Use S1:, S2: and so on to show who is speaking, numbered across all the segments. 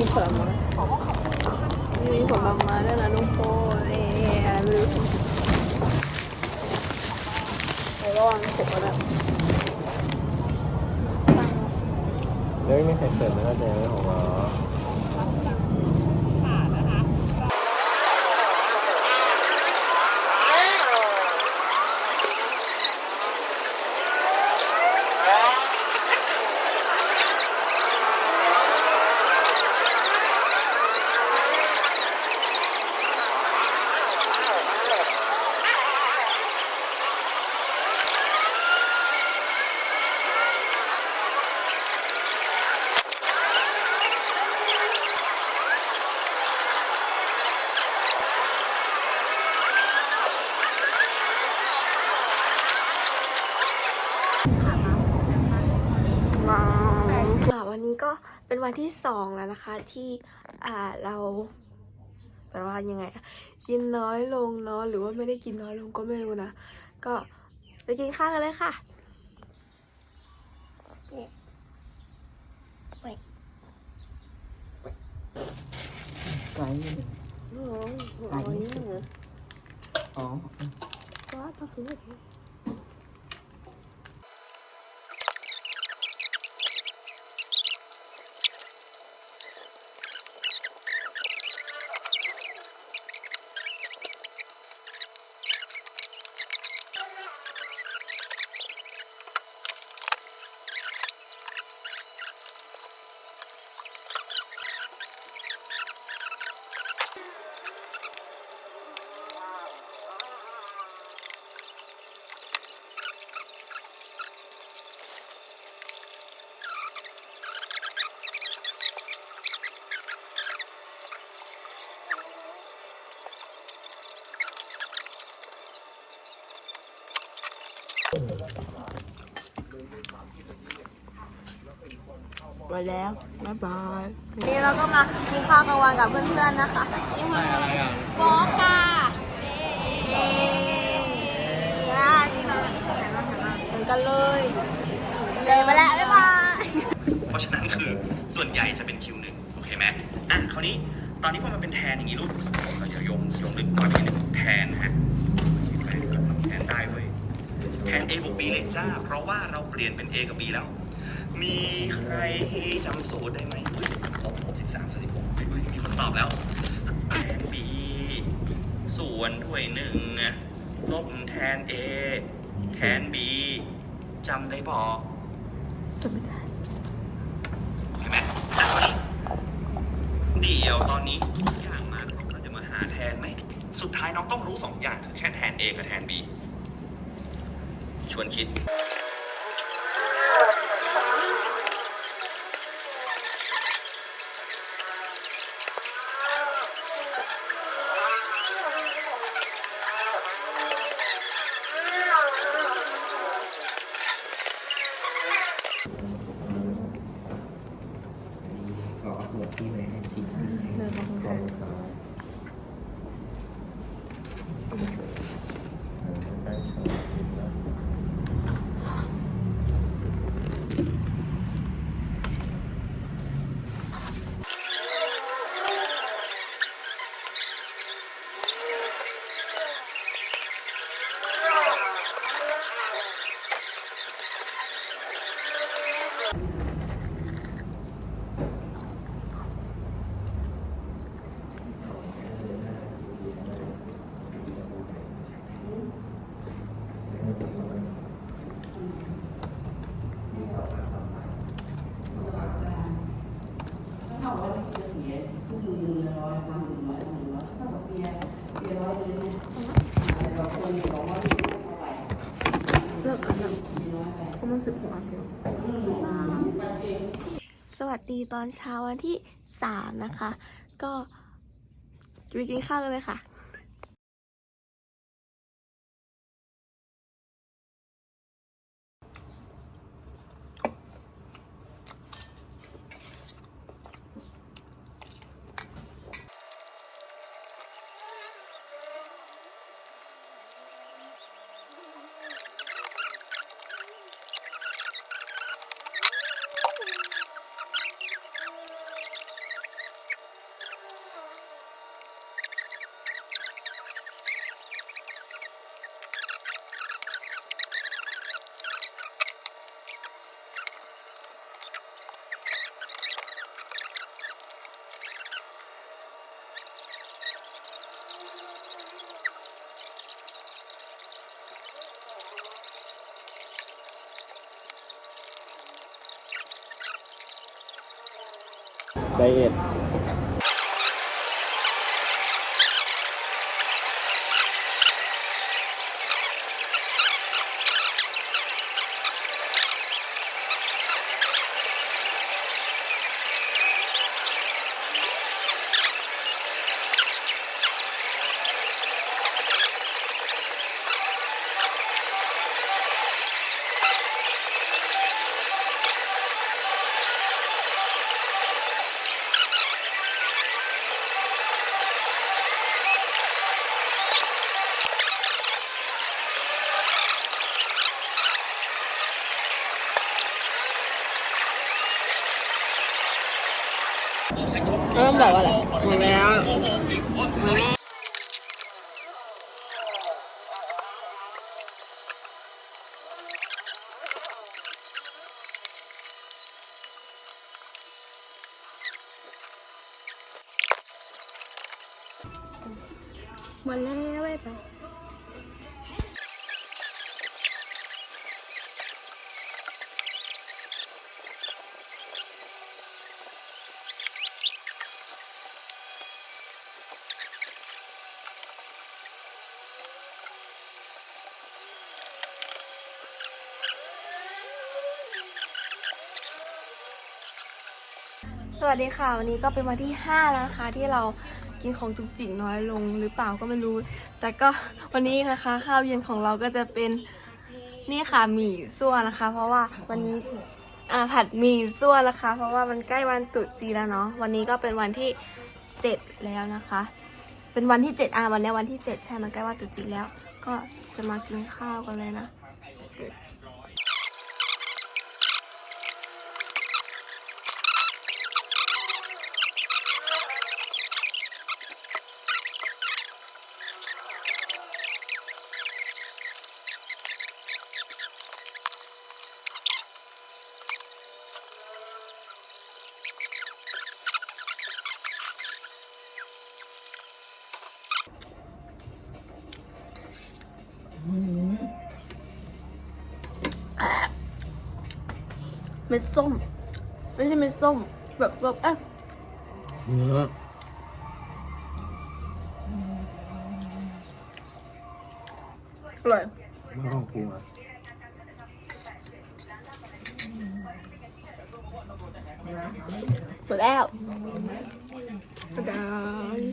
S1: กินผลไม้มีผลไม้ด้วยนะลูกโป้เอ๊ะไม่รู้ไประวังเสร็จแล้วนะ
S2: เรื่ยงไม่ใครเสร็จนะแต่เรื่องของเรา
S1: องแล้วนะคะ ที่อ่าเราแปลว่ายังไง กินน้อยลงเนาะหรือว่าไม่ได้กินน้อยลงก็ไม่รู้นะ ก็ไปกินข้าวกันเลยค่ะ
S2: ไกลอยู่
S1: โอ้โหอันนี้เหรอ
S2: อ๋อ
S1: ว่าต้องซื้อไหน ไป แล้ว บ๊ายบาย นี่เราก็มากินข้าวกลางวันกับเพื่อนๆนะคะนี่เพื่อนๆโฟค่ะเย้ย่านี่นะเหมือนกันเลย เลยไปแล้วบ๊ายบาย
S3: เพราะฉะนั้นคือส่วนใหญ่จะเป็นคิวหนึ่งโอเคไหมอะคราวนี้ตอนนี้พอมันเป็นแทนอย่างนี้ลูกเราจะโยงโยงลึกมาเป็นแทนนะฮะแทนแทนได้เว้ยแทน A บวก B เลยจ้า เพราะว่าเราเปลี่ยนเป็น A กับ B แล้ว มีใครจำสูตรได้ไหมลบสิบสามสิบหกมีคนตอบแล้วแทน B ส่วนด้วยหนึ่งลบแทน A แทน B จำได้บอ
S1: จำไม่ได้
S3: เห็นไหมแต่ตอนนี้เดี๋ยวตอนนี้ทุกอย่างมาเราจะมาหาแทนไหม สุดท้ายน้องต้องรู้สองอย่างคือแค่แทน A กับแทน B ชวนคิด
S2: ขอหัวที่ไว้ให้สิขอบคุณครับได้ชมกินแล้ว
S1: เลิกกัน แล้วประมาณสิบหกนาทีสวัสดีตอนเช้าวันที่สามนะคะ ก็ไปกินข้าวกันเลยค่ะ
S2: ไดเอท
S1: ต้องบอกว่าอะไรหมดแล้ว สวัสดีค่ะ วันนี้ก็เป็นวันที่ 5 แล้วนะคะ ที่เรากินของจุกจิกน้อยลงหรือเปล่าก็ไม่รู้ แต่ก็วันนี้นะคะ ข้าวเย็นของเราก็จะเป็นนี่ค่ะหมี่ซั่วนะคะ เพราะว่าวันนี้อ่าผัดหมี่ซั่วนะคะ เพราะว่ามันใกล้วันตรุษจีนแล้วเนาะวันนี้ก็เป็นวันที่ 7 แล้วนะคะ เป็นวันที่ 7 อ่าวันนี้วันที่ 7 ใช่มันใกล้วันตรุษจีนแล้ว ก็จะมากินข้าวกันเลยนะ เม็ดส้ม ไม่ใช่เม็ดส้ม แบบส้มเอ๊ะ
S2: เนื้อ
S1: อร่อย
S2: ไม่ต้องปรุงอะ
S1: หมดแล้วอาจารย์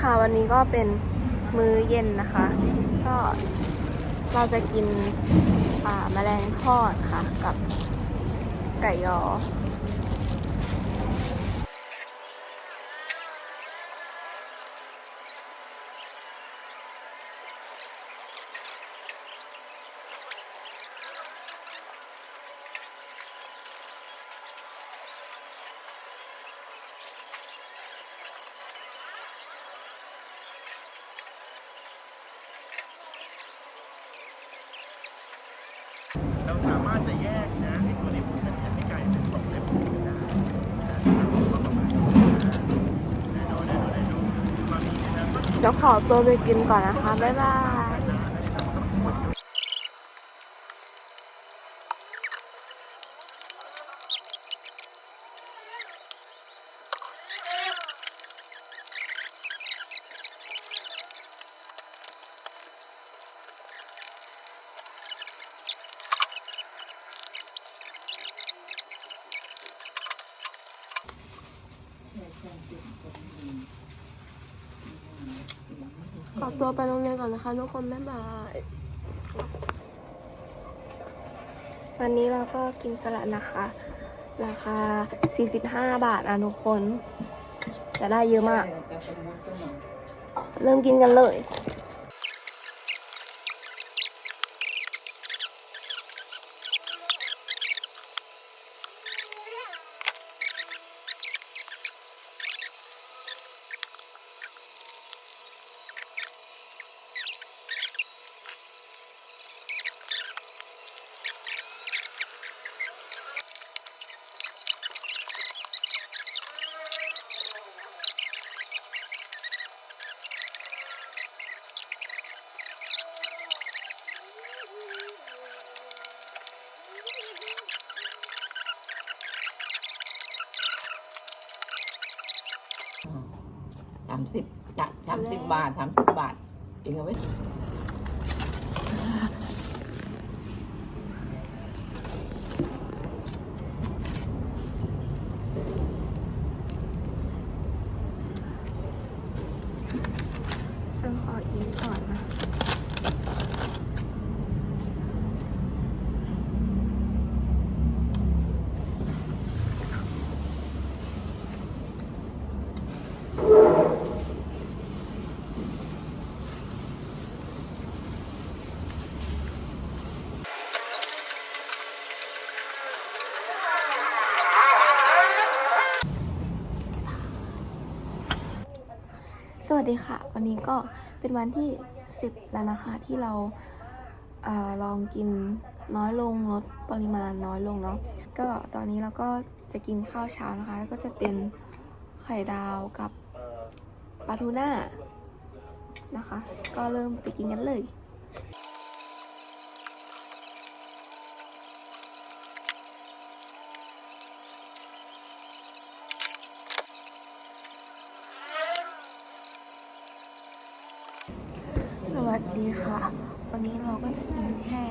S1: ค่ะวันนี้ก็เป็นมื้อเย็นนะคะ ก็เราจะกินอ่าแมลงทอดค่ะ กับไก่ยอ
S2: เราสามารถจะแยกนะไอ้ตัวนี้ผมจะเห็นไม่ไก่เป็นสองเล่มได้
S1: เดี๋ยวขอตัวไปกินก่อนนะคะ บ๊ายบาย
S2: เข
S1: อตัวไปโรงเรียนก่อนนะคะทุกคนบ๊ายบายวันนี้เราก็กินสลัดนะคะ ราคา 45 บาทนะทุกคน จะได้เยอะมาก เริ่มกินกันเลย
S4: บาทสามสิบบาทจริงเหรอเว้ย
S1: ฉันขออีกก่อนนะ วัสดีค่ะ วันนี้ก็เป็นวันที่ 10 แล้วนะคะ ที่เราอาลองกินน้อยลงลดปริมาณน้อยลงเนาะก็ตอนนี้เราก็จะกินข้าวเช้านะคะ แล้วก็จะเป็นไข่ดาวกับปลาทูน่านะคะ ก็เริ่มไปกินกันเลย สวัสดีค่ะ วันนี้เราก็จะกินแค่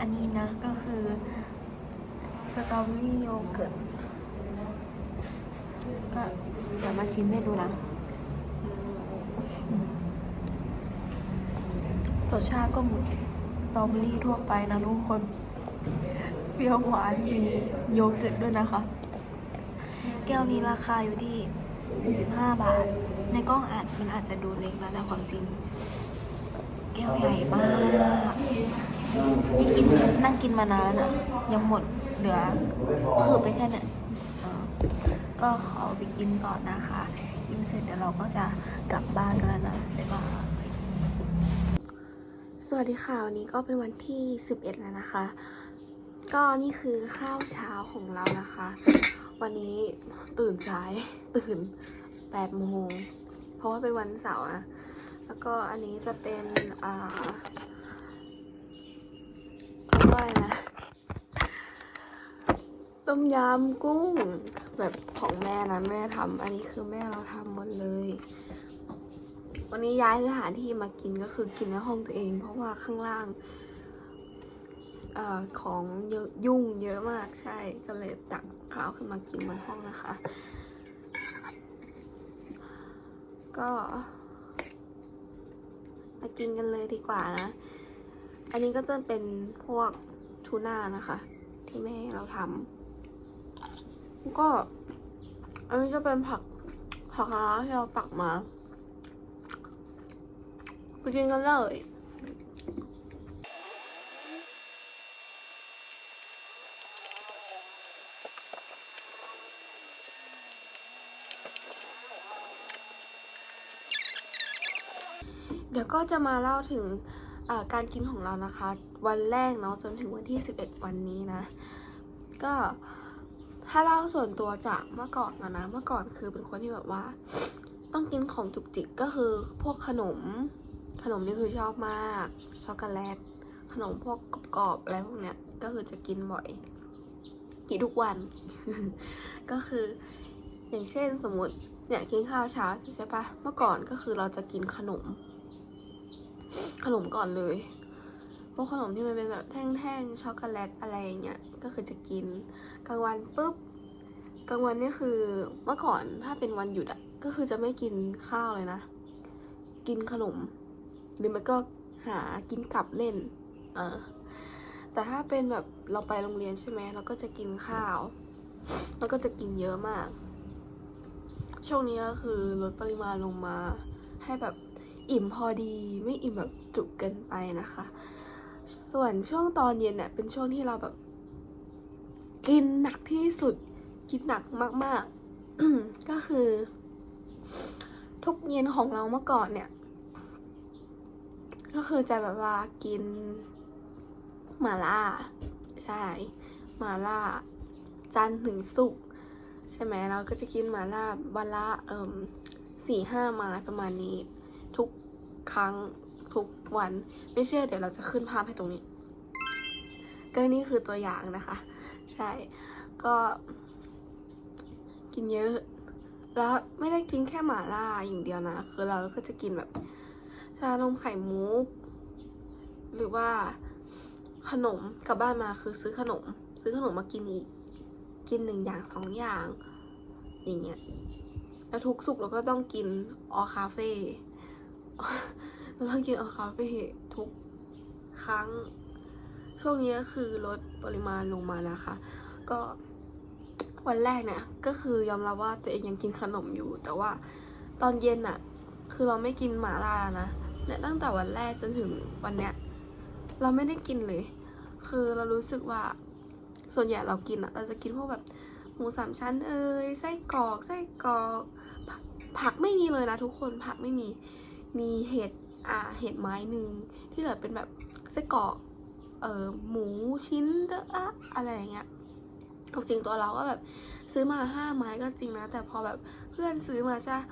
S1: อันนี้นะ ก็คือสตรอเบอรี่โยเกิร์ตก็เดี๋ยวมา ชิมให้ดูนะ รสชาติก็เหมือนสตรอเบอรี่ทั่วไปนะทุกคน เปรี้ยวหวานมีโยเกิร์ตด้วยนะคะ แก้วนี้ราคาอยู่ที่ 25 บาท ในกล้องอาจมันอาจจะดูเล็กนะแต่ความจริง แก้วใหญ่มากนี่กินนั่งกินมานานแล้วนะยังหมดเหลือคือไปแค่เนี่ยก็ขอไปกินก่อนนะคะ เสร็จเดี๋ยวเราก็จะกลับบ้านกันแล้วนะบ๊ายบายสวัสดีค่ะ วันนี้ก็เป็นวันที่ 11 แล้วนะคะ ก็นี่คือข้าวเช้าของเรานะคะ วันนี้ตื่นสายตื่น8โมงเพราะว่าเป็นวันเสาร์นะ แล้วก็อันนี้จะเป็นอ่าเขาเรียกว่าอะไรนะต้มยำกุ้ง แบบของแม่นะ แม่ทำอันนี้คือแม่เราทำหมดเลย วันนี้ย้ายสถานที่มากินก็คือกินในห้องตัวเอง เพราะว่าข้างล่างเอ่อของเยอะยุ่งเยอะมากใช่ก็เลยตักข้าวขึ้นมากินบนห้องนะคะ ก็มากินกันเลยดีกว่านะ อันนี้ก็จะเป็นพวกทูน่านะคะ ที่แม่เราทำ ก็ อันนี้จะเป็นผักผักคะที่เราตักมาไปกินกันเลยเดี๋ยวก็จะมาเล่าถึงการกินของเรานะคะ วันแรกเนาะจนถึงวันที่ 11 วันนี้นะ ก็ ถ้าเล่าส่วนตัวจากเมื่อก่อนนะนะ เมื่อก่อนคือเป็นคนที่แบบว่า ต้องกินของจุกจิกก็คือพวกขนม ขนมนี่คือชอบมาก ช็อกโกแลต ขนมพวกกรอบๆอะไรพวกเนี้ย ก็คือจะกินบ่อย กินทุกวัน ก็คือ อย่างเช่นสมมติเนี่ยกินข้าวเช้าใช่ปะเมื่อก่อนก็คือเราจะกินขนม ขนมก่อนเลย พวกขนมที่มันเป็นแบบแท่งๆช็อกโกแลตอะไรอย่างเงี้ย ก็คือจะกินกลางวันปุ๊บกลางวันนี่คือเมื่อก่อนถ้าเป็นวันหยุดอะก็คือจะไม่กินข้าวเลยนะ กินขนม หรือมันก็หากินกลับเล่นเออแต่ถ้าเป็นแบบเราไปโรงเรียนใช่ไหมเราก็จะกินข้าว แล้วก็จะกินเยอะมาก ช่วงนี้ก็คือลดปริมาณลงมา ให้แบบอิ่มพอดีไม่อิ่มแบบจุกเกินไปนะคะ ส่วนช่วงตอนเย็นเนี่ยเป็นช่วงที่เราแบบ กินหนักที่สุด กินหนักมากๆก็คือ ทุกเย็นของเราเมื่อก่อนเนี่ย ก็คือจะแบบว่ากินหมาล่า ใช่หมาล่า จันถึงศุกใช่ไหมเราก็จะกินหมาล่าวันละเอ่มสี่ห้าไม้ประมาณนี้ ทุกครั้งทุกวันไม่เชื่อเดี๋ยวเราจะขึ้นภาพให้ตรงนี้ก็นี่คือตัวอย่างนะคะ ใช่ ก็กินเยอะ แล้วไม่ได้กินแค่หมาล่าอย่างเดียวนะ คือเราก็จะกินแบบ ชานมไข่มุก หรือว่าขนมกลับบ้านมาคือซื้อขนม ซื้อขนมมากินอีก กินหนึ่งอย่างสองอย่าง อย่างเงี้ยแล้วทุกสุกเราก็ต้องกินออคาเฟ่เราต้องกินออคาเฟ่ทุกครั้ง ช่วงนี้คือลดปริมาณลงมานะคะ ก็วันแรกเนี่ยก็คือยอมรับว่าตัวเองยังกินขนมอยู่ แต่ว่าตอนเย็นอะคือเราไม่กินหมาล่านะเนี่ยตั้งแต่วันแรกจนถึงวันเนี้ยเราไม่ได้กินเลย คือเรารู้สึกว่าส่วนใหญ่เรากินอะเราจะกินพวกแบบหมูสามชั้นเอ่ยไส้กรอกไส้กรอกผักผักไม่มีเลยนะทุกคนผักไม่มีมีเห็ดอ่าเห็ดไม้หนึ่งที่เหลือเป็นแบบไส้กรอก เออหมูชิ้นเดอะอะไรอย่างเงี้ยความจริงตัวเราก็แบบซื้อมาห้าไม้ก็จริงนะ แต่พอแบบเพื่อนซื้อมาใช่ปะ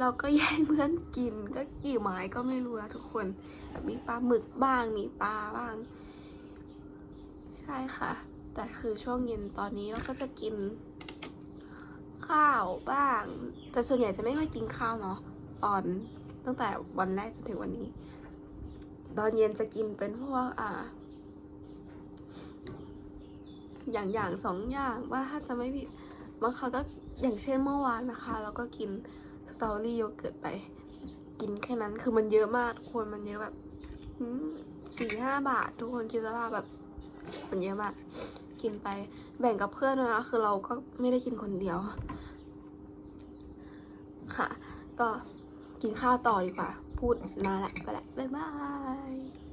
S1: เราก็แย่งเพื่อนกินก็กี่ไม้ก็ไม่รู้นะทุกคนแบบมีปลาหมึกบ้างมีปลาบ้าง ใช่ค่ะ แต่คือช่วงเย็นตอนนี้เราก็จะกิน ข้าวบ้าง แต่ส่วนใหญ่จะไม่ค่อยกินข้าวเนาะตอนตั้งแต่วันแรกจนถึงวันนี้ ตอนเย็นจะกินเป็นพวกอ่า อย่างอย่างสองอย่างว่าถ้าจะไม่ผิดบางครั้งก็อย่างเช่นเมื่อวานนะคะ แล้วก็กินสตรอเบอรี่โยเกิร์ตไป กินแค่นั้นคือมันเยอะมากทุกคนมันเยอะแบบสี่ห้าบาท ทุกคนคิดสภาพแบบ มันเยอะมาก กินไปแบ่งกับเพื่อนด้วยนะคือเราก็ไม่ได้กินคนเดียว ค่ะ ก็กินข้าวต่อดีกว่า พูดนานละไปละบ๊ายบาย